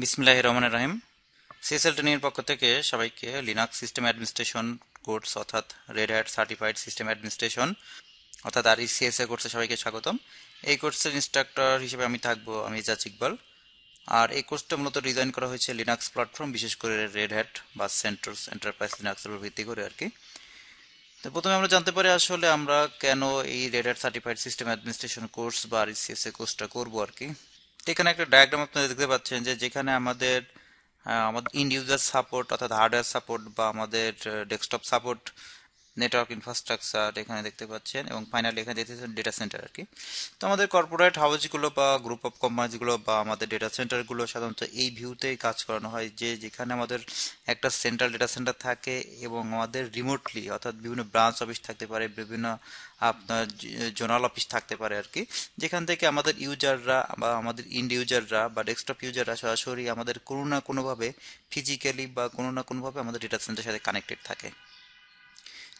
বিসমিল্লাহ রহমান রাহিম। CSL training এর পক্ষ থেকে সবাইকে লিনাক্স সিস্টেম অ্যাডমিনিস্ট্রেশন কোর্স অর্থাৎ Red Hat certified system administration অর্থাৎ আর সিএসএ কোর্সে সবাইকে স্বাগতম। এই কোর্সের ইনস্ট্রাক্টর হিসেবে আমি থাকব আমি জাজ ইকবাল। আর এই কোর্সটা মূলত ডিজাইন করা হয়েছে লিনাক্স প্ল্যাটফর্ম বিশেষ করে রেড হ্যাট বা সেন্টার্স এন্টারপ্রাইজ লিনাক্সের উপর ভিত্তি করে আর কি। তো প্রথমে আমরা জানতে পারি আসলে আমরা কেন এই Red Hat certified system administration course বা আর সিএসএ কোর্সটা করব আর কি। এখানে একটা ডায়াগ্রাম আপনারা দেখতে পাচ্ছেন যে যেখানে আমাদের আমাদের ইন্ড ইউজার সাপোর্ট অর্থাৎ হার্ডওয়্যার সাপোর্ট বা আমাদের ডেস্কটপ সাপোর্ট নেটওয়ার্ক ইনফ্রাস্ট্রাকচার এখানে দেখতে পাচ্ছেন এবং ফাইনালি এখানে দেখতে পাচ্ছেন ডেটা সেন্টার আর কি। তো আমাদের কর্পোরেট হাউসগুলো বা গ্রুপ অফ কোম্পানিগুলো বা আমাদের ডেটা সেন্টারগুলো সাধারণত এই ভিউতেই কাজ করানো হয় যে যেখানে আমাদের একটা সেন্ট্রাল ডেটা সেন্টার থাকে এবং আমাদের রিমোটলি অর্থাৎ বিভিন্ন ব্রাঞ্চ অফিস থাকতে পারে, বিভিন্ন আপনার জোনাল অফিস থাকতে পারে আর কি। যেখান থেকে আমাদের ইউজাররা বা আমাদের ইন্ড ইউজাররা বা ডেস্কটপ ইউজাররা সরাসরি আমাদের কোনো না কোনোভাবে ফিজিক্যালি বা কোনো না কোনোভাবে আমাদের ডেটা সেন্টারের সাথে কানেক্টেড থাকে।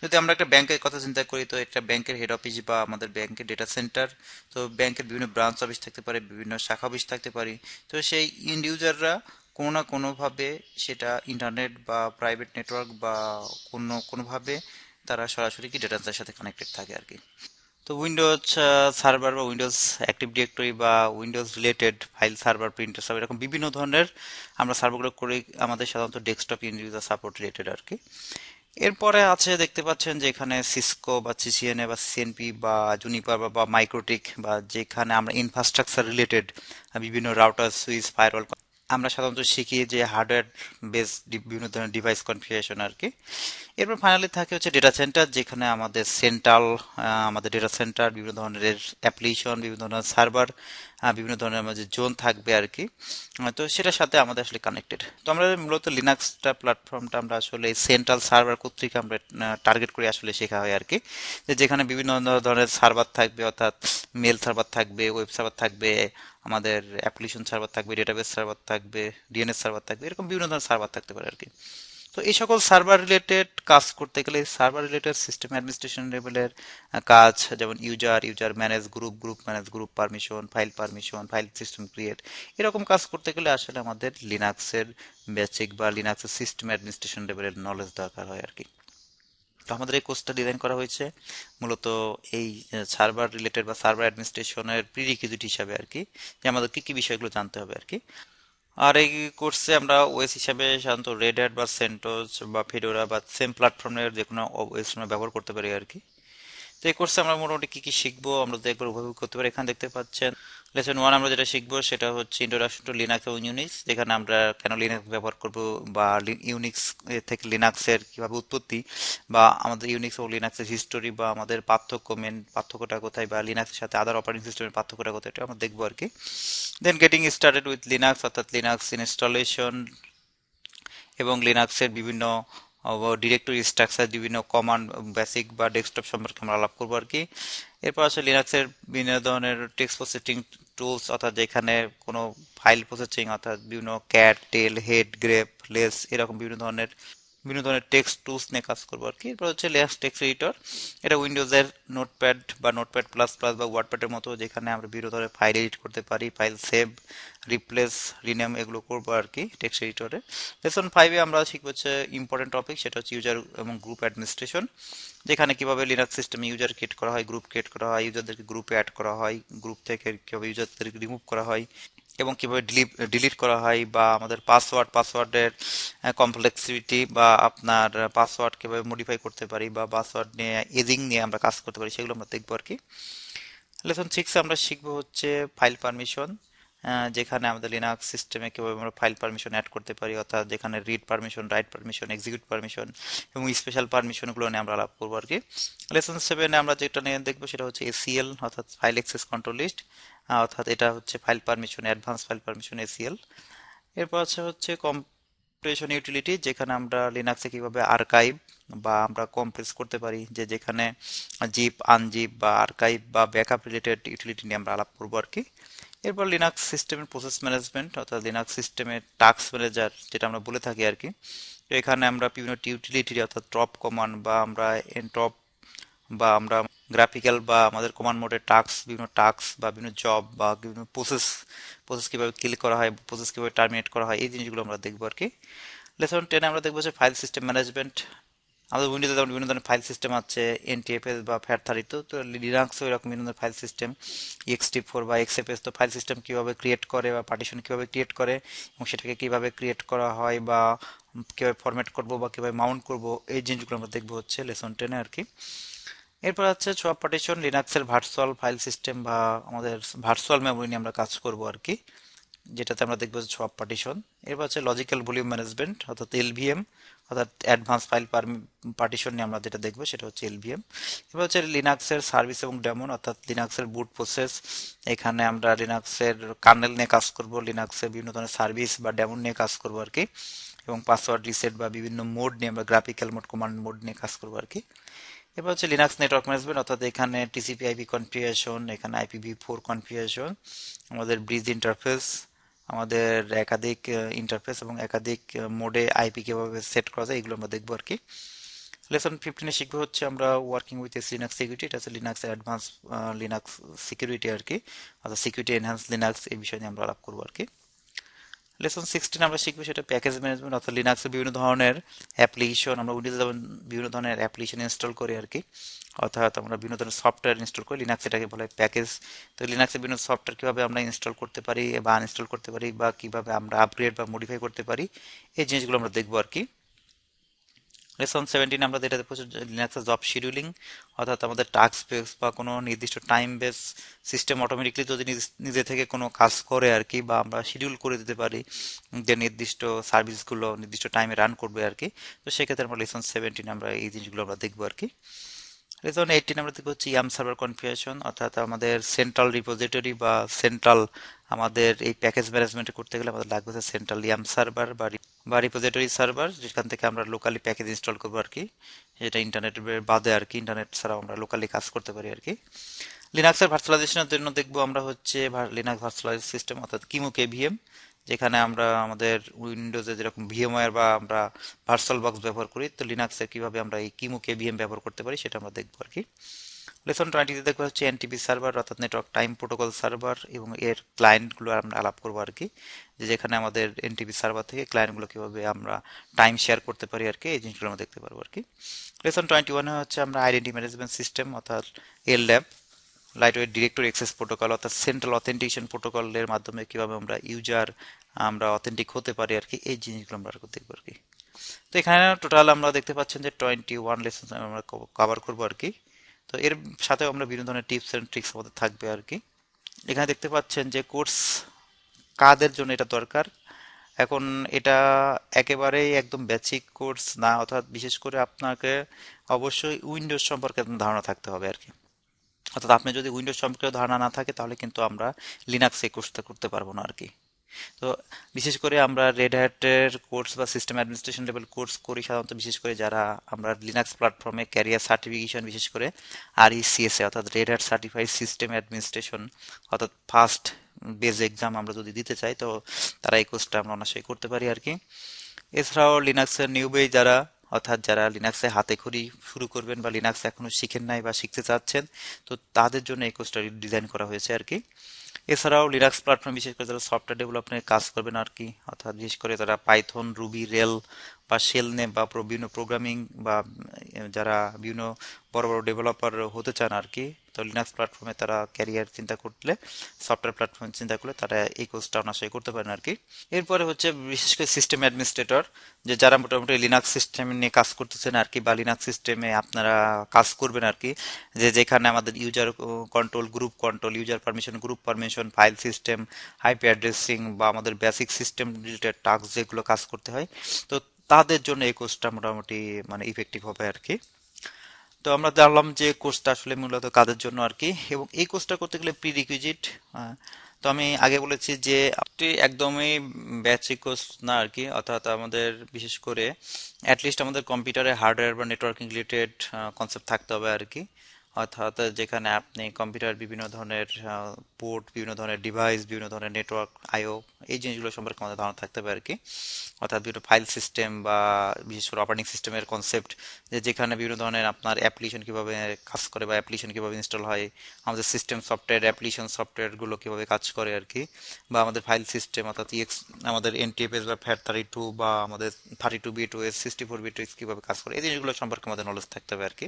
যদি আমরা একটা ব্যাংকের কথা চিন্তা করি, তো একটা ব্যাংকের হেড অফিস বা আমাদের ব্যাংকের ডেটা সেন্টার তো ব্যাংকের বিভিন্ন ব্রাঞ্চ অফিস থাকতে পারে, বিভিন্ন শাখা অফিস থাকতে পারে। তো সেই ইন্ড ইউজাররা কোনো না কোনোভাবে সেটা ইন্টারনেট বা প্রাইভেট নেটওয়ার্ক বা কোনো, কোনোভাবে তারা সরাসরি কি ডেটা সেন্টারের সাথে কানেক্টেড থাকে আর কি। তো উইন্ডোজ সার্ভার বা উইন্ডোজ অ্যাক্টিভ ডিরেক্টরি বা Windows related file server printer server এরকম বিভিন্ন ধরনের আমরা সার্ভারগুলো করে আমাদের সাধারণত ডেস্কটপ ইউজার সাপোর্ট রিলেটেড আর কি। এরপরে আছে, দেখতে পাচ্ছেন যে এখানে সিসকো বা সিসিএনএ বা সিএনপি বা জুনিপার বা মাইক্রোটিক বা যেখানে আমরা ইনফ্রাস্ট্রাকচার রিলেটেড বিভিন্ন রাউটার সুইচ ফায়ারওয়াল আমরা সাধারণত শিখি যে হার্ডওয়্যার বেস বিভিন্ন ধরনের ডিভাইস কনফিগারেশন আর কি এরপর ফাইনালি থাকে হচ্ছে ডেটা সেন্টার যেখানে আমাদের সেন্ট্রাল আমাদের ডেটা সেন্টার বিভিন্ন ধরনের অ্যাপ্লিকেশন বিভিন্ন ধরনের সার্ভার বিভিন্ন ধরনের আমাদের জোন থাকবে আর কি তো সেটার সাথে আমাদের আসলে কানেক্টেড তো আমরা মূলত লিনাক্সটা প্ল্যাটফর্মটা আমরা আসলে সেন্ট্রাল সার্ভার কর্তৃক আমরা টার্গেট করে আসলে শেখা হয় আর কি যে যেখানে বিভিন্ন ধরনের সার্ভার থাকবে, অর্থাৎ মেল সার্ভার থাকবে ওয়েব সার্ভার থাকবে, আমাদের অ্যাপ্লিকেশন সার্ভার থাকবে ডেটাবেস সার্ভার থাকবে ডিএনএস সার্ভার থাকবে, এরকম বিভিন্ন ধরনের সার্ভার থাকতে পারে আর কি তো এই সকল সার্ভার রিলেটেড কাজ করতে গেলে সার্ভার রিলেটেড সিস্টেম অ্যাডমিনিস্ট্রেশন লেভেলের কাজ, যেমন user user manage group group manage group permission file permission file system create এরকম কাজ করতে গেলে আসলে আমাদের লিনাক্সের বেসিক বা লিনাক্সের সিস্টেম অ্যাডমিনিস্ট্রেশন লেভেলের নলেজ দরকার হয় আর কি তো আমাদের এই কোর্সটা ডিজাইন করা হয়েছে মূলত এই সার্ভার রিলেটেড বা সার্ভার অ্যাডমিনিস্ট্রেশনের প্রিরিকুইজিট হিসাবে আর কি যে আমাদের কী কী বিষয়গুলো জানতে হবে আর কি আর এই কোর্সে আমরা ওএস হিসাবে সাধারণত রেড হ্যাট বা সেন্টোস বা ফেডোরা বা সেম প্ল্যাটফর্মের যে কোনো ওএস ব্যবহার করতে পারি আর কি। তো এই কোর্সে আমরা মোটামুটি কী কী শিখব, আমরা তো একবার উপভোগ করতে পারি। এখানে দেখতে পাচ্ছেন লেসন ওয়ান আমরা যেটা শিখব সেটা হচ্ছে ইন্ট্রোডাকশন টু লিনাক্স এবং ইউনিক্স যেখানে আমরা কেন লিনাক্স ব্যবহার করব বা ইউনিক্স থেকে লিনাক্সের কীভাবে উৎপত্তি বা আমাদের ইউনিক্স ও লিনাক্সের হিস্টোরি বা আমাদের পার্থক্য মেন পার্থক্যটা কোথায় বা লিনাক্সের সাথে আদার অপারেটিং সিস্টেমের পার্থক্যটা কোথায়, এটা আমরা দেখব আর কি then getting started with Linux অর্থাৎ লিনাক্স ইনস্টলেশন এবং লিনাক্সের বিভিন্ন ডিরেক্টরি স্ট্রাকচার বিভিন্ন কমান্ড বেসিক বা ডেস্কটপ সম্পর্কে আমরা আলাপ করব আর কি। এরপর আসলে লিনাক্সের বিভিন্ন ধরনের টেক্সট প্রসেসিং টুলস অর্থাৎ যেখানে কোনো ফাইল প্রসেসিং অর্থাৎ বিভিন্ন cat tail head grep less এরকম বিভিন্ন ধরনের বিভিন্ন ধরনের টেক্সট টুলস নিয়ে কাজ করব আর কি। এরপর হচ্ছে লেস টেক্সট এডিটর এটা উইন্ডোজের নোটপ্যাড বা নোটপ্যাড প্লাস প্লাস বা ওয়ার্ডপ্যাডের মতো যেখানে আমরা বিভিন্ন ধরনের ফাইল এডিট করতে পারি ফাইল সেভ রিপ্লেস রিনেম এগুলো করব আর কি টেক্সট এডিটরে লেসন ফাইভে আমরা শিখব হচ্ছে ইম্পর্টেন্ট টপিক সেটা হচ্ছে ইউজার এবং গ্রুপ অ্যাডমিনিস্ট্রেশন যেখানে কীভাবে লিনাক্স সিস্টেমে ইউজার ক্রিয়েট করা হয় গ্রুপ ক্রিয়েট করা হয় ইউজারদেরকে গ্রুপে অ্যাড করা হয় গ্রুপ থেকে কীভাবে ইউজারদেরকে রিমুভ করা হয়। এবং কীভাবে ডিলিট করা হয় বা আমাদের পাসওয়ার্ড পাসওয়ার্ডের কমপ্লেক্সিটি বা আপনার পাসওয়ার্ড কীভাবে মডিফাই করতে পারি বা পাসওয়ার্ড নিয়ে এজিং নিয়ে আমরা কাজ করতে পারি, সেগুলো আমরা দেখব আর কি। লেসন সিক্সে আমরা শিখব হচ্ছে ফাইল পারমিশন যেখানে আমাদের লিনাক্স সিস্টেমে কীভাবে আমরা ফাইল পারমিশন অ্যাড করতে পারি, অর্থাৎ যেখানে read permission write permission execute permission এবং স্পেশাল পারমিশনগুলো নিয়ে আমরা আলাপ করব আর কি লেসন সেভেনে আমরা যেটা নিয়ে দেখব সেটা হচ্ছে এসিএল অর্থাৎ ফাইল অ্যাক্সেস কন্ট্রোল লিস্ট অর্থাৎ এটা হচ্ছে file permission advance file permission ACL এরপর আছে হচ্ছে কম্প্রেশন ইউটিলিটি যেখানে আমরা লিনাক্সে কীভাবে আর্কাইভ বা আমরা কম্প্রেস করতে পারি, যে যেখানে জিপ আনজিপ বা আর্কাইভ বা ব্যাকআপ রিলেটেড ইউটিলিটি নিয়ে আমরা আলাপ করব আর কি এরপর লিনাক্স সিস্টেমের প্রসেস ম্যানেজমেন্ট অর্থাৎ লিনাক্স সিস্টেমের টাস্ক ম্যানেজার যেটা আমরা বলে থাকি আর কি। তো এখানে আমরা বিভিন্ন ইউটিলিটি অর্থাৎ টপ কমান্ড বা আমরা টপ বা আমরা গ্রাফিক্যাল বা আমাদের কমান্ড মোডের টাস্ক বিভিন্ন টাস্ক বা বিভিন্ন জব বা বিভিন্ন প্রসেস প্রসেস কীভাবে ক্লিক করা হয় প্রসেস কীভাবে টার্মিনেট করা হয়, এই জিনিসগুলো আমরা দেখব আর কি। লেসন টেনে আমরা দেখব যে ফাইল সিস্টেম ম্যানেজমেন্ট আমাদের উইন্ডোজে যেমন বিভিন্ন ধরনের ফাইল সিস্টেম আছে এনটিএফএস বা ফ্যাট থার্টি তো তো লিনাক্সও এরকম বিভিন্ন ধরনের ফাইল সিস্টেম এক্সটি ফোর বা এক্সএফএস তো ফাইল সিস্টেম কীভাবে ক্রিয়েট করে বা পার্টিশন কীভাবে ক্রিয়েট করে এবং সেটাকে কীভাবে ক্রিয়েট করা হয় বা কীভাবে ফরম্যাট করব বা কীভাবে মাউন্ট করব, এই জিনিসগুলো আমরা দেখব হচ্ছে লেসন টেনে আর কি। এরপর হচ্ছে সোয়াপ পার্টিশন লিনাক্সের ভার্চুয়াল ফাইল সিস্টেম বা আমাদের ভার্চুয়াল মেমোরি নিয়ে আমরা কাজ করব আর কি, যেটাতে আমরা দেখব সোয়াপ পার্টিশন এরপর হচ্ছে লজিক্যাল ভলিউম ম্যানেজমেন্ট অর্থাৎ এলভিএম অর্থাৎ অ্যাডভান্স ফাইল পার্টিশন নিয়ে আমরা যেটা দেখব সেটা হচ্ছে এলভিএম এবার হচ্ছে লিনাক্সের সার্ভিস এবং ডেমন অর্থাৎ লিনাক্সের বুট প্রসেস এখানে আমরা লিনাক্সের কার্নেল নিয়ে কাজ করব লিনাক্সের বিভিন্ন ধরনের সার্ভিস বা ডেমন নিয়ে কাজ করব আর কি। এবং পাসওয়ার্ড রিসেট বা বিভিন্ন মোড নিয়ে আমরা গ্রাফিক্যাল মোড কমান্ড মোড নিয়ে কাজ করব আর কি। এবার হচ্ছে লিনাক্স নেটওয়ার্ক ম্যানেজমেন্ট অর্থাৎ এখানে টিসিপি আইপি কনফিগারেশন এখানে আইপিভি ফোর কনফিগারেশন আমাদের ব্রিজ ইন্টারফেস আমাদের একাধিক ইন্টারফেস এবং একাধিক মোডে আইপি কীভাবে সেট করা যায় এগুলো আমরা দেখব আর কি লেসন ফিফটিনে শিখব হচ্ছে আমরা working with S Linux security এটা হচ্ছে লিনাক্স অ্যাডভান্স লিনাক্স সিকিউরিটি আর কি অর্থাৎ সিকিউরিটি এনহান্স লিনাক্স এই বিষয় নিয়ে আমরা আলাপ করব আর কি লেসন সিক্সটিন আমরা শিখব সেটা প্যাকেজ ম্যানেজমেন্ট অর্থাৎ লিনাক্সের বিভিন্ন ধরনের অ্যাপ্লিকেশন আমরা উইন্ডোজে বিভিন্ন ধরনের অ্যাপ্লিকেশন ইনস্টল করি আর কি অর্থাৎ আমরা বিভিন্ন ধরনের সফটওয়্যার ইনস্টল করি লিনাক্স এটাকে বলে প্যাকেজ তো লিনাক্সে বিভিন্ন সফটওয়্যার কীভাবে আমরা ইনস্টল করতে পারি বা আনইনস্টল করতে পারি বা কীভাবে আমরা আপগ্রেড বা মডিফাই করতে পারি, এই জিনিসগুলো আমরা দেখব আর কি। লেসন সেভেন্টিন আমরা যেটা দেখব লিনাক্সের জব শিডিউলিং অর্থাৎ আমাদের টাস্ক বেস বা কোনো নির্দিষ্ট টাইম বেস সিস্টেম অটোমেটিকলি যদি নিজে থেকে কোনো কাজ করে আর কি বা আমরা শিডিউল করে দিতে পারি যে নির্দিষ্ট সার্ভিসগুলো নির্দিষ্ট টাইমে রান করবে আর কি, তো সেক্ষেত্রে আমরা লেসন সেভেন্টিন আমরা এই জিনিসগুলো আমরা দেখব আর কি। লেসন এইটিন আমরা দেখব হচ্ছে ইয়াম সার্ভার কনফিগারেশন অর্থাৎ আমাদের সেন্ট্রাল রিপোজিটরি বা সেন্ট্রাল আমাদের এই প্যাকেজ ম্যানেজমেন্ট করতে গেলে আমাদের লাগবে হচ্ছে সেন্ট্রাল ইয়াম সার্ভার বা বা রিপোজিটরি সার্ভার যেখান থেকে আমরা লোকালি প্যাকেজ ইনস্টল করব আর কি। যেটা ইন্টারনেটের বাদে আর কি ইন্টারনেট ছাড়াও আমরা লোকালি কাজ করতে পারি আর কি। লিনাক্সের ভার্চুয়ালাইজেশনের জন্য দেখব আমরা হচ্ছে লিনাক্স ভার্চুয়ালাইজ সিস্টেম অর্থাৎ কিমু কেভিএম যেখানে আমরা আমাদের উইন্ডোজে যেরকম ভিএমওয়ার বা আমরা ভার্চুয়াল বক্স ব্যবহার করি, তো লিনাক্সে কীভাবে আমরা এই কিমু কেভিএম ব্যবহার করতে পারি সেটা আমরা দেখব আর কি। লেসন টোয়েন্টিতে দেখব হচ্ছে এনটিপি সার্ভার অর্থাৎ নেটওয়ার্ক টাইম প্রোটোকল সার্ভার এবং এর ক্লায়েন্টগুলো আমরা আলাপ করব আর কি। যে যেখানে আমাদের এনটিপি সার্ভার থেকে ক্লায়েন্টগুলো কীভাবে আমরা টাইম শেয়ার করতে পারি আর কি, এই জিনিসগুলো আমরা দেখতে পারব আর কি। লেসন টোয়েন্টি ওয়ানে হচ্ছে আমরা আইডেন্টি ম্যানেজমেন্ট সিস্টেম অর্থাৎ L lab lightweight director access protocol অর্থাৎ সেন্ট্রাল অথেন্টিকেশন প্রোটোকলের মাধ্যমে কীভাবে আমরা ইউজার আমরা অথেন্টিক হতে পারি আর কি, এই জিনিসগুলো আমরা দেখব আর কি। তো এখানে টোটাল আমরা দেখতে পাচ্ছেন যে টোয়েন্টি ওয়ান লেসন আমরা কভার করব আর কি। তো এর সাথেও আমরা বিভিন্ন ধরনের টিপস অ্যান্ড ট্রিক্স আমাদের থাকবে আর কি। এখানে দেখতে পাচ্ছেন যে কোর্স কাদের জন্য এটা দরকার। এখন এটা একেবারেই একদম বেসিক কোর্স না, অর্থাৎ বিশেষ করে আপনাকে অবশ্যই উইন্ডোজ সম্পর্কে ধারণা থাকতে হবে আর কি। অর্থাৎ আপনি যদি উইন্ডোজ সম্পর্কে ধারণা না থাকে, তাহলে কিন্তু আমরা লিনাক্স কোর্সটা করতে পারব না আর কি তো বিশেষ করে আমরা রেড হ্যাটের কোর্স বা সিস্টেম অ্যাডমিনিস্ট্রেশন লেভেল কোর্স করি সাধারণত, বিশেষ করে যারা আমরা লিনাক্স প্ল্যাটফর্মে ক্যারিয়ার সার্টিফিকেশন বিশেষ করে আর ইসিএসএ অর্থাৎ Red Hat certified system administration অর্থাৎ ফার্স্ট বেজ এক্সাম আমরা যদি দিতে চাই, তো তারা এই কোর্সটা আমরা অনায়াসই করতে পারি আর কি এছাড়াও লিনাক্সের নিউ বেজ যারা অর্থাৎ যারা লিনাক্সে হাতে খড়ি শুরু করবেন বা লিনাক্স এখনও শিখেন নাই বা শিখতে চাচ্ছেন, তো তাদের জন্য এই কোর্সটা ডিজাইন করা হয়েছে আর কি। এছাড়াও লিনাক্স প্ল্যাটফর্ম বিশেষ করে যারা সফটওয়্যার ডেভেলপমেন্ট কাজ করবেন আর কি, অর্থাৎ বিশেষ করে তারা পাইথন রুবি রেল বা শেল নেম বা বিভিন্ন প্রোগ্রামিং বা যারা বিভিন্ন বড় বড় ডেভেলপার হতে চান আর কি তো লিনাক্স প্ল্যাটফর্মে তারা ক্যারিয়ার চিন্তা করলে, সফটওয়্যার প্ল্যাটফর্ম চিন্তা করলে তারা এই কোর্সটা অনাশয় করতে পারেন আর কি। এরপরে হচ্ছে বিশেষ করে সিস্টেম অ্যাডমিনিস্ট্রেটর যে যারা মোটামুটি লিনাক্স সিস্টেম নিয়ে কাজ করতেছেন আর কি বা লিনাক্স সিস্টেমে আপনারা কাজ করবেন আর কি, যে যেখানে আমাদের user control group control user permission group permission file system IP addressing বা আমাদের বেসিক সিস্টেম রিলেটেড টাস্ক যেগুলো কাজ করতে হয়, তো তাদের জন্য এই কোর্সটা মোটামুটি মানে ইফেক্টিভ হবে আর কি। তো আমরা জানলাম যে কোর্সটা আসলে মূলত কাদের জন্য আর কি, এবং এই কোর্সটা করতে গেলে প্রি রিকুইজিট তো আমি আগে বলেছি যে একদমই ব্যাচিক কোর্স না আর কি, অর্থাৎ আমাদের বিশেষ করে অ্যাটলিস্ট আমাদের কম্পিউটারে হার্ডওয়্যার বা নেটওয়ার্কিং রিলেটেড কনসেপ্ট থাকতে হবে আর কি। অর্থাৎ যেখানে আপনি কম্পিউটার বিভিন্ন ধরনের পোর্ট, বিভিন্ন ধরনের ডিভাইস, বিভিন্ন ধরনের নেটওয়ার্ক, আইও, এই জিনিসগুলো সম্পর্কে আমাদের ধারণা থাকতে পারে আর কি। অর্থাৎ বিভিন্ন ফাইল সিস্টেম বা বিশেষ করে অপারেটিং সিস্টেমের কনসেপ্ট যে যেখানে বিভিন্ন ধরনের আপনার অ্যাপ্লিকেশন কীভাবে কাজ করে বা অ্যাপ্লিকেশন কীভাবে ইনস্টল হয়, আমাদের সিস্টেম সফটওয়্যার অ্যাপ্লিকেশন সফটওয়্যারগুলো কীভাবে কাজ করে আর কি, বা আমাদের ফাইল সিস্টেম, অর্থাৎ ইএক্স আমাদের এনটিএফএস বা ফ্যাট থার্টি টু বা আমাদের thirty two bit OS sixty four bit OS কীভাবে কাজ করে, এই জিনিসগুলো সম্পর্কে আমাদের নলেজ থাকতে হবে আর কি।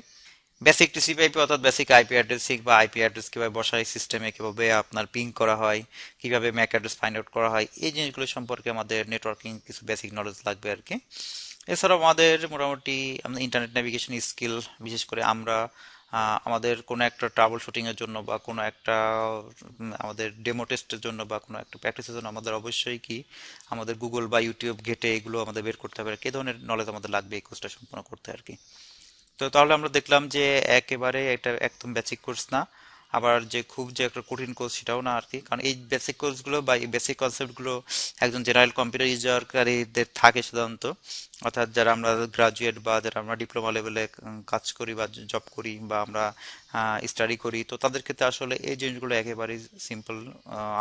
বেসিক টিসিপি আইপি অর্থাৎ বেসিক আইপি অ্যাড্রেসিং বা আইপি অ্যাড্রেস কীভাবে বসায় সিস্টেমে কীভাবে আপনার পিং করা হয়, কীভাবে ম্যাক অ্যাড্রেস ফাইন্ড আউট করা হয়, এই জিনিসগুলো সম্পর্কে আমাদের নেটওয়ার্কিং কিছু বেসিক নলেজ লাগবে আর কি। এছাড়াও আমাদের মোটামুটি আমাদের ইন্টারনেট নেভিগেশন স্কিল বিশেষ করে আমরা আমাদের কোনো একটা ট্রাবল শুটিংয়ের জন্য বা কোনো একটা আমাদের ডেমো টেস্টের জন্য বা কোনো একটা প্র্যাকটিসের জন্য আমাদের অবশ্যই কি, আমাদের গুগল বা ইউটিউব ঘেটে এগুলো আমাদের বের করতে হবে আর কে। ধরনের নলেজ আমাদের লাগবে এই কোর্সটা সম্পন্ন করতে আর কি। তো তাহলে আমরা দেখলাম যে একেবারে এটা একদম বেসিক কোর্স না। আবার যে খুব যে একটা কঠিন কোর্স সেটাও না আর কি। কারণ এই বেসিক কোর্সগুলো বা এই বেসিক কনসেপ্টগুলো একজন জেনারেল কম্পিউটার ইউজারকারীদের থাকে সাধারণত। অর্থাৎ যারা আমরা গ্রাজুয়েট বা যারা আমরা ডিপ্লোমা লেভেলে কাজ করি বা জব করি বা আমরা স্টাডি করি, তো তাদের ক্ষেত্রে আসলে এই জিনিসগুলো একেবারেই সিম্পল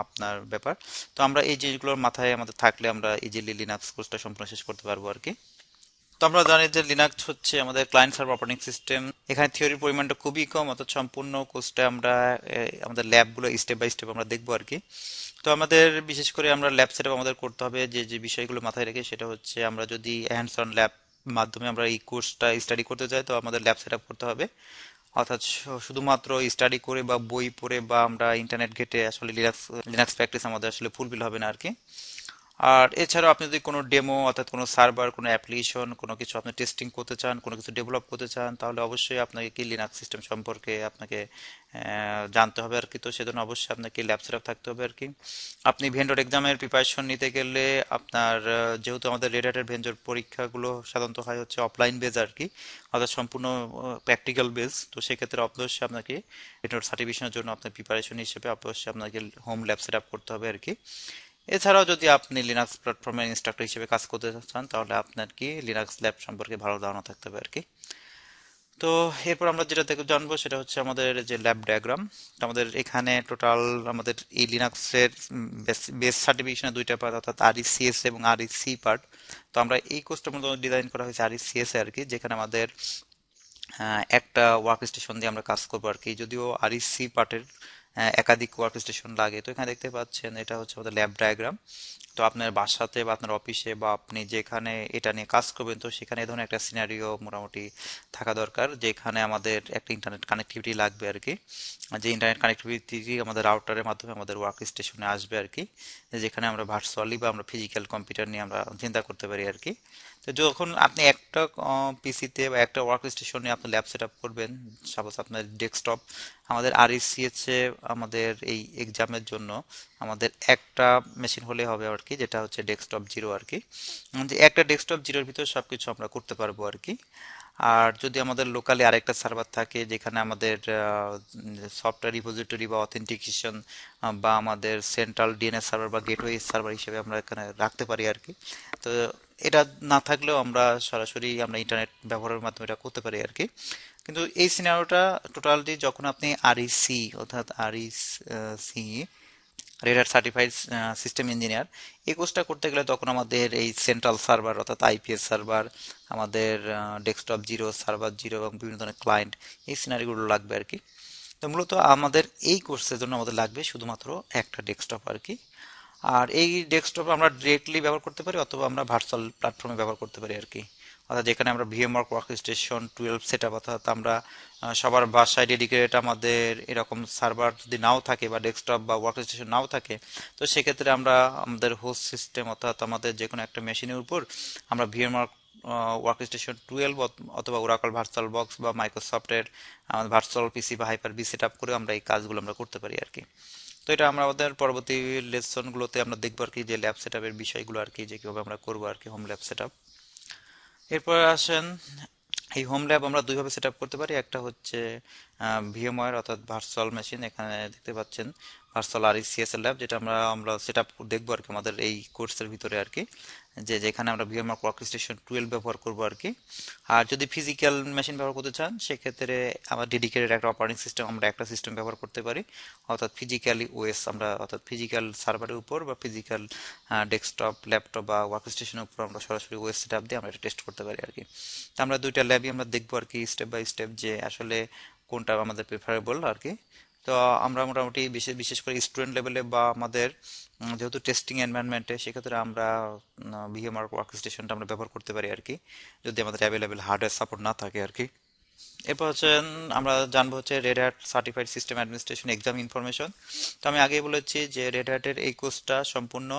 আপনার ব্যাপার। তো আমরা এই জিনিসগুলোর মাথায় আমাদের থাকলে আমরা ইজিলি লিনাক্স কোর্সটা সম্পূর্ণ শেষ করতে পারব আর কি। তো আমরা জানি যে লিনাক্স হচ্ছে আমাদের ক্লায়েন্ট সার্ভার অপারেটিং সিস্টেম এখানে থিওরির পরিমাণটা খুবই কম অর্থাৎ সম্পূর্ণ কোর্সটা আমরা আমাদের ল্যাবগুলো স্টেপ বাই স্টেপ আমরা দেখব আর কি তো আমাদের, বিশেষ করে আমরা ল্যাব সেট আমাদের করতে হবে, যে যে বিষয়গুলো মাথায় রেখে, সেটা হচ্ছে আমরা যদি হ্যান্ডস অন ল্যাব মাধ্যমে আমরা এই কোর্সটা স্টাডি করতে চাই, তো আমাদের ল্যাব সেট করতে হবে। অর্থাৎ শুধুমাত্র স্টাডি করে বা বই পড়ে বা আমরা ইন্টারনেট ঘেটে আসলে লিনাক্স লিনাক্স প্র্যাকটিস আমাদের আসলে ফুলফিল হবে না আর কি আর এছাড়াও আপনি যদি কোনো ডেমো অর্থাৎ কোনো সার্ভার কোনো অ্যাপ্লিকেশন কোনো কিছু আপনি টেস্টিং করতে চান, কোনো কিছু ডেভেলপ করতে চান, তাহলে অবশ্যই আপনাকে কি লিনাক্স সিস্টেম সম্পর্কে আপনাকে জানতে হবে আর কি। তো সেজন্য অবশ্যই আপনাকে ল্যাব সেট থাকতে হবে আর কি। আপনি ভেন্ডর এক্সামের প্রিপারেশন নিতে গেলে আপনার যেহেতু আমাদের রেডারের ভেন্ডর পরীক্ষাগুলো সাধারণত হয় হচ্ছে অফলাইন বেজ আর কি, অর্থাৎ সম্পূর্ণ প্র্যাকটিক্যাল বেজ তো সেক্ষেত্রে অবশ্যই আপনাকে ভেন্ডর সার্টিফিকেশনের জন্য আপনার প্রিপারেশন হিসেবে অবশ্যই আপনাকে হোম ল্যাব সেট করতে হবে আর কি। এছাড়াও যদি আপনি লিনাক্স প্ল্যাটফর্মের ইনস্ট্রাক্টর হিসেবে কাজ করতে চান, তাহলে আপনার কি লিনাক্স ল্যাব সম্পর্কে ভালো ধারণা থাকতে হবে আর কি। তো এরপর আমরা যেটা দেখে জানব সেটা হচ্ছে আমাদের যে ল্যাব ডায়াগ্রাম আমাদের এখানে টোটাল আমাদের এই লিনাক্সের বেস সার্টিফিকেশনের দুইটা পার্ট অর্থাৎ আর সিএস এবং আর সি পার্ট তো আমরা এই কোর্সটা মূলত ডিজাইন করা হয়েছে আর সিএস আর কি, যেখানে আমাদের একটা ওয়ার্ক স্টেশন দিয়ে আমরা কাজ করব আর কি। যদিও আর সি পার্টের একাধিক ওয়ার্ক স্টেশন লাগে। তো এখানে দেখতে পাচ্ছেন, এটা হচ্ছে আমাদের ল্যাব ডায়াগ্রাম তো আপনার বাসাতে বা আপনার অফিসে বা আপনি যেখানে এটা নিয়ে কাজ করবেন, তো সেখানে এই ধরনের একটা সিনারিও মোটামুটি থাকা দরকার, যেখানে আমাদের একটা ইন্টারনেট কানেক্টিভিটি লাগবে আর কি যে ইন্টারনেট কানেক্টিভিটি আমাদের রাউটারের মাধ্যমে আমাদের ওয়ার্ক স্টেশনে আসবে আর কি যেখানে আমরা ভার্চুয়ালি বা আমরা ফিজিক্যাল কম্পিউটার নিয়ে আমরা চিন্তা করতে পারি আর কি তো যখন আপনি একটা পিসিতে বা একটা ওয়ার্ক স্টেশনে আপনি ল্যাব সেট আপ করবেন সাপোজ আপনার ডেস্কটপ আমাদের আর ইসিএচে আমাদের এই এক্সামের জন্য, আমাদের একটা মেশিন হলে হবে আর কি, যেটা হচ্ছে ডেস্কটপ জিরো আর কি। যে একটা ডেস্কটপ জিরোর ভিতর সব কিছু আমরা করতে পারব আর কি। আর যদি আমাদের লোকালি আরেকটা সার্ভার থাকে, যেখানে আমাদের সফটওয়্যার রিপোজিটরি বা অথেন্টিকেশন বা আমাদের সেন্ট্রাল ডিএনএস সার্ভার বা গেটওয়ে সার্ভার হিসেবে আমরা এখানে রাখতে পারি আর কি। তো এটা না থাকলেও আমরা সরাসরি আমরা ইন্টারনেট ব্যবহারের মাধ্যমে এটা করতে পারি আর কি কিন্তু এই সিনারিওটা টোটালটি যখন আপনি আরইসি অর্থাৎ আরইসি রেডার সার্টিফাইড সিস্টেম ইঞ্জিনিয়ার এই কোর্সটা করতে গেলে তখন আমাদের এই সেন্ট্রাল সার্ভার অর্থাৎ আইপিএস সার্ভার আমাদের ডেস্কটপ জিরো সার্ভার জিরো এবং বিভিন্ন ধরনের ক্লায়েন্ট এই সিনারিগুলো লাগবে আর কি তো মূলত আমাদের এই কোর্সের জন্য আমাদের লাগবে শুধুমাত্র একটা ডেস্কটপ আর কি আর এই ডেস্কটপ আমরা ডিরেক্টলি ব্যবহার করতে পারি অথবা আমরা ভার্চুয়াল প্ল্যাটফর্মে ব্যবহার করতে পারি আর কি অর্থাৎ যেখানে আমরা VMware work station twelve set up অর্থাৎ আমরা সবার বাসায় ডেডিকেটেড আমাদের এরকম সার্ভার যদি নাও থাকে বা ডেস্কটপ বা ওয়ার্ক স্টেশন নাও থাকে, তো সেক্ষেত্রে আমরা আমাদের হোস্ট সিস্টেম অর্থাৎ আমাদের যে কোনো একটা মেশিনের উপর আমরা ভিএমওয়ার্ক ওয়ার্ক স্টেশন টুয়েলভ অথবা ওরাকল ভার্চুয়াল বক্স বা মাইক্রোসফটের ভার্চুয়াল পিসি বা হাইপার বি সেট আপ করে আমরা এই কাজগুলো আমরা করতে পারি আর কি তো এটা আমরা আমাদের পরবর্তী লেসনগুলোতে আমরা দেখব আর কি, যে ল্যাব সেট বিষয়গুলো আর কি, যে কীভাবে আমরা করব আর কি হোম ল্যাব সেট এরপর আসেন, এই হোম ল্যাব আমরা দুইভাবে সেট করতে পারি। একটা হচ্ছে ভিএমওয়ার অর্থাৎ ভার্চুয়াল মেশিন এখানে দেখতে পাচ্ছেন। ভার্চুয়াল আর সিএসএল ল্যাব যেটা আমরা আমরা সেট আপ দেখব আর কি আমাদের এই কোর্সের ভিতরে আর কি। যে যেখানে আমরা ভিএমআর ক্লক স্টেশন টুয়েলভ ব্যবহার করব আর কি। আর যদি ফিজিক্যাল মেশিন ব্যবহার করতে চান, সেক্ষেত্রে আমার ডেডিকেটেড একটা অপারেটিং সিস্টেম আমরা একটা সিস্টেম ব্যবহার করতে পারি। অর্থাৎ ফিজিক্যালি ওএস আমরা, অর্থাৎ ফিজিক্যাল সার্ভারের উপর বা ফিজিক্যাল ডেস্কটপ ল্যাপটপ বা ওয়ার্ক স্টেশনের উপর আমরা সরাসরি ওএস সেট আপ দিয়ে আমরা এটা টেস্ট করতে পারি আর কি। তো আমরা দুইটা ল্যাবই আমরা দেখব আর কি স্টেপ বাই স্টেপ যে আসলে কোনটা আমাদের প্রেফারেবল আর কি। তো আমরা মোটামুটি বিশেষ বিশেষ করে স্টুডেন্ট লেভেলে বা আমাদের যেহেতু টেস্টিং এনভায়রনমেন্টে সেক্ষেত্রে আমরা ভিএমআর ওয়ার্ক স্টেশনটা আমরা ব্যবহার করতে পারি আর কি, যদি আমাদের অ্যাভেলেবেল হার্ডওয়্যার সাপোর্ট না থাকে আর কি। এরপর হচ্ছে আমরা জানব হচ্ছে Red Hat certified system administration exam information তো আমি আগেই বলেছি যে রেড হ্যাটের এই কোর্সটা সম্পূর্ণ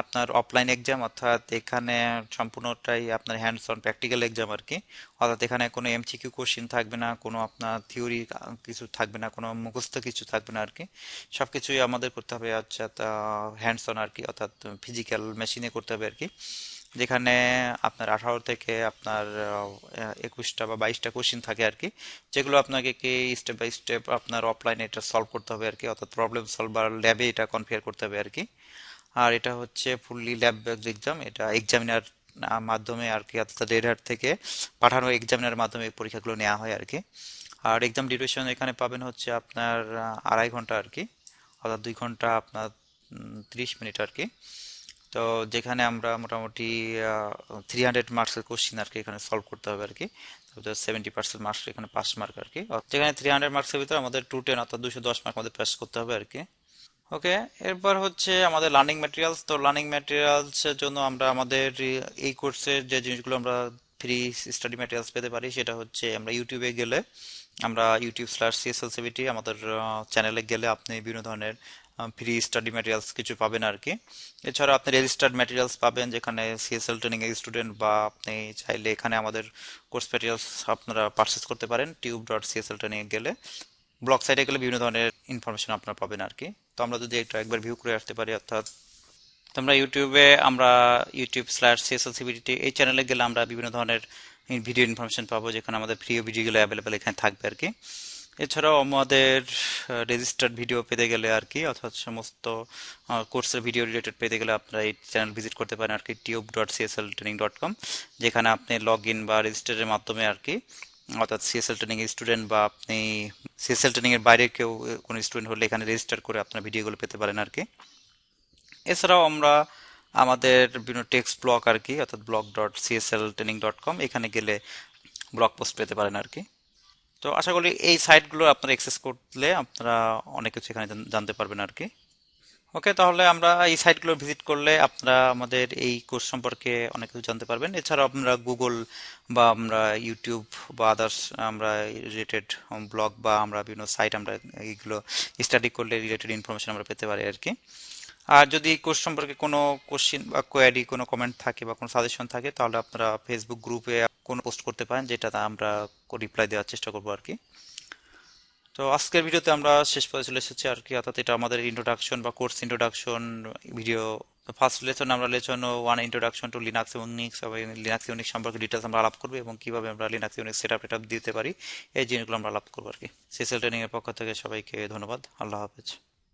আপনার অফলাইন এক্সাম অর্থাৎ এখানে সম্পূর্ণটাই আপনার হ্যান্ডস অন প্র্যাকটিক্যাল এক্সাম আর কি। অর্থাৎ এখানে কোনো এমসিকিউ কোশ্চিন থাকবে না, কোনো আপনার থিওরি কিছু থাকবে না, কোনো মুখস্থ কিছু থাকবে না আর কি। সব কিছুই আমাদের করতে হবে আচ্ছা হ্যান্ডস অন আর কি, অর্থাৎ ফিজিক্যাল মেশিনে করতে হবে আর কি। যেখানে আপনার আঠারো থেকে আপনার একুশটা বা বাইশটা কোশ্চিন থাকে আর কি, যেগুলো আপনাকে কি স্টেপ বাই স্টেপ আপনার অফলাইনে এটা সলভ করতে হবে আর কি। অর্থাৎ প্রবলেম সলভার ল্যাবে এটা কনফিগার করতে হবে আর কি। আর এটা হচ্ছে ফুললি ল্যাব বেসড এক্সাম এটা এক্সামিনার মাধ্যমে আর কি, অর্থাৎ রেড হ্যাট থেকে পাঠানো এক্সামিনার মাধ্যমে পরীক্ষাগুলো নেওয়া হয় আর কি। আর এক্সাম ডিউরেশন এখানে পাবেন হচ্ছে আপনার আড়াই ঘণ্টা আর কি, অর্থাৎ দুই ঘণ্টা আপনার ত্রিশ মিনিট আর কি। তো যেখানে আমরা মোটামুটি থ্রি হান্ড্রেড মার্কসের কোশ্চিন আর কি এখানে সলভ করতে হবে আর কি। সেভেন্টি পার্সেন্ট মার্কস এখানে পাস মার্ক আর কি। যেখানে থ্রি হান্ড্রেড মার্কসের ভিতরে আমাদের টু টেন অর্থাৎ দুশো দশ মার্ক আমাদের পাস করতে হবে আর কি। ওকে? এরপর হচ্ছে আমাদের লার্নিং ম্যাটেরিয়ালস তো লার্নিং ম্যাটেরিয়ালস এর জন্য আমরা আমাদের এই কোর্সের যে জিনিসগুলো আমরা ফ্রি স্টাডি ম্যাটেরিয়ালস পেতে পারি, সেটা হচ্ছে আমরা ইউটিউবে গেলে আমরা ইউটিউব স্ল্যাশ সিএসএলসিবিটি আমাদের চ্যানেলে গেলে আপনি বিভিন্ন ধরনের ফ্রি স্টাডি ম্যাটেরিয়ালস কিছু পাবেন আর কি। এছাড়া আপনি রেজিস্টার্ড ম্যাটেরিয়ালস পাবেন যেখানে সিএসএল ট্রেনিং স্টুডেন্ট বা আপনি চাইলে এখানে আমাদের কোর্স ম্যাটেরিয়ালস আপনারা পারচেস করতে পারেন টিউব ডট সিএসএল ট্রেনিং এ গেলে। ব্লগ সাইটে গেলে বিভিন্ন ধরনের ইনফরমেশন আপনারা পাবেন আর কি তো আমরা যদি একটু একবার ভিউ করে আসতে পারি, অর্থাৎ তোমরা ইউটিউবে আমরা ইউটিউব স্ল্যাশ সিএসএলসিবিটি এই চ্যানেলে গেলে আমরা বিভিন্ন ধরনের ভিডিও ইনফরমেশন পাবো, যেখানে আমাদের প্রিয় ভিডিওগুলো অ্যাভেলেবেল এখানে থাকবে আর কি এছাড়াও আমাদের রেজিস্টার্ড ভিডিও পেতে গেলে আর কি অর্থাৎ সমস্ত কোর্সের ভিডিও রিলেটেড পেতে গেলে আপনারা এই চ্যানেল ভিজিট করতে পারেন আর কি tube dot CSL training dot com যেখানে আপনি লগ ইন বা রেজিস্টারের মাধ্যমে আর কি অর্থাৎ সিএসএল ট্রেনিং স্টুডেন্ট বা আপনি সিএসএল ট্রেনিংয়ের বাইরে কেউ কোনো স্টুডেন্ট হলে এখানে রেজিস্টার করে আপনার ভিডিওগুলো পেতে পারেন আর কি। এছাড়াও আমরা আমাদের বিভিন্ন টেক্সট ব্লক আর কি, অর্থাৎ block dot CSL training dot com এখানে গেলে ব্লগ পোস্ট পেতে পারেন আর কি। তো আশা করি এই সাইটগুলো আপনারা অ্যাক্সেস করলে আপনারা অনেক কিছু এখানে জানতে পারবেন আর কি। ওকে, তাহলে আমরা এই সাইটগুলো ভিজিট করলে আপনারা আমাদের এই কোর্স সম্পর্কে অনেক কিছু জানতে পারবেন। এছাড়াও আপনারা গুগল বা আমরা ইউটিউব বা আদার্স আমরা রিলেটেড ব্লগ বা আমরা বিভিন্ন সাইট আমরা এইগুলো স্টাডি করলে রিলেটেড ইনফরমেশন আমরা পেতে পারি আর কি। আর যদি এই কোর্স সম্পর্কে কোনো কোশ্চিন বা কোয়ারি, কোনো কমেন্ট থাকে বা কোনো সাজেশন থাকে, তাহলে আপনারা ফেসবুক গ্রুপে কোনো পোস্ট করতে পারেন, যেটাতে আমরা রিপ্লাই দেওয়ার চেষ্টা করব আর কি। তো আজকের ভিডিওতে আমরা শেষ পর্যায়ে চলে এসেছি আর কি, অর্থাৎ এটা আমাদের ইন্ট্রোডাকশন বা course introduction video first lesson আমরা lesson one introduction to Linux এবং ইউনিক্স এবং লিনাক্স ইউনিক্স সম্পর্কে ডিটেলস আমরা আলাপ করব এবং কীভাবে আমরা লিনাক্স ইউনিক্স সেট আপ দিতে পারি, এই জিনিসগুলো আমরা আলাপ করব আর কি। সিসেল ট্রেনিংয়ের পক্ষ থেকে সবাইকে ধন্যবাদ, আল্লাহ হাফেজ।